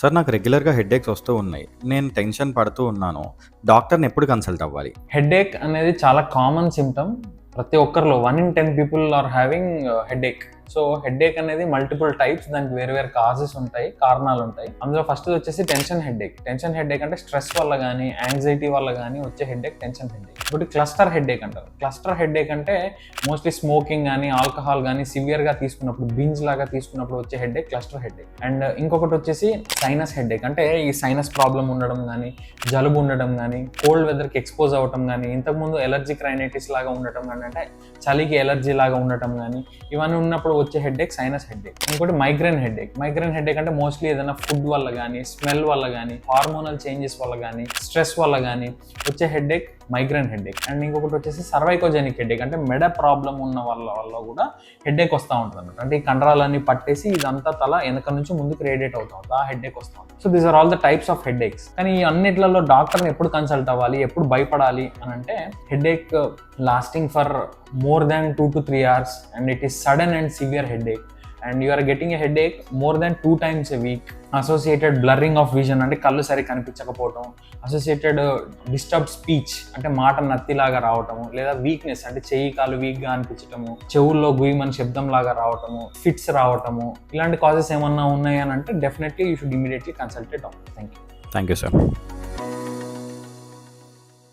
Sir నాకు రెగ్యులర్గా headaches వస్తూ ఉన్నాయి. నేను టెన్షన్ పడుతూ ఉన్నాను. డాక్టర్ని ఎప్పుడు కన్సల్ట్ అవ్వాలి? హెడేక్ అనేది చాలా కామన్ సిమ్టమ్ ప్రతి ఒక్కరిలో one in ten people are having headache so headache అనేది మల్టిపుల్ టైప్స్ దానికి వేరు వేరు కాజెస్ ఉంటాయి కారణాలు ఉంటాయి. అందులో ఫస్ట్ వచ్చేసి టెన్షన్ హెడేక్ టెన్షన్ హెడేక్ అంటే స్ట్రెస్ వల్ల కానీ యాంగ్జైటీ వల్ల కానీ వచ్చే హెడేక్ టెన్షన్ హెడ్ఏక్. ఒకటి క్లస్టర్ హెడ్ఏక్ అంటారు. క్లస్టర్ హెడ్ఏక్ అంటే మోస్ట్లీ స్మోకింగ్ కానీ ఆల్కహాల్ కానీ సివియర్గా తీసుకున్నప్పుడు బింజ్ లాగా తీసుకున్నప్పుడు వచ్చే హెడ్ఏక్ క్లస్టర్ హెడ్ఏక్. అండ్ ఇంకొకటి వచ్చేసి సైనస్ హెడ్ఏక్. అంటే ఈ సైనస్ ప్రాబ్లం ఉండడం కానీ జలుబు ఉండడం కానీ కోల్డ్ వెదర్కి ఎక్స్పోజ్ అవ్వటం కానీ ఇంతకుముందు ఎలర్జీ క్రైనైటిస్ లాగా ఉండటం కానీ అంటే చలికి ఎలర్జీ లాగా ఉండటం కానీ ఇవన్నీ ఉన్నప్పుడు వచ్చే హెడేక్ సైనస్ హెడేక్ ఇంకోటి మైగ్రేన్ హెడేక్ మైగ్రేన్ హెడేక్ అంటే మోస్ట్లీ ఏదైనా ఫుడ్ వల్ల కానీ స్మెల్ వల్ల కానీ హార్మోనల్ చేంజెస్ వల్ల కానీ స్ట్రెస్ వల్ల కానీ వచ్చే హెడేక్ మైగ్రేన్ హెడేక్ అండ్ ఇంకొకటి వచ్చేసి సర్వైకోజెనిక్ హెడేక్ అంటే మెడ ప్రాబ్లం ఉన్న వాళ్ళ వల్ల కూడా హెడేక్ వస్తూ ఉంటుంది అంటే ఈ కండరాలన్నీ పట్టేసి ఇదంతా తల వెనక నుంచి ముందుకు రేడియేట్ అవుతా ఉంటుంది. ఆ హెడేక్ వస్తూ ఉంటుంది. So these are all the types of headaches కానీ ఈ అన్నిట్లలో డాక్టర్ని ఎప్పుడు కన్సల్ట్ అవ్వాలి ఎప్పుడు భయపడాలి అని అంటే headache lasting for more than two to three hours and it is sudden and severe headache and you are getting a headache more than two times a week associated blurring of vision అంటే కళ్ళు సరి కనిపించకపోవటం. Associated disturb speech అంటే మాట నత్తిలాగా రావటము లేదా weakness అంటే చెయ్యి కాలు వీక్గా అనిపించటము చెవుల్లో గుయ్యమని శబ్దం లాగా రావటము ఫిట్స్ రావటము ఇలాంటి కాజెస్ ఏమన్నా ఉన్నాయని అంటే definitely you should immediately consulted doctor thank you thank you sir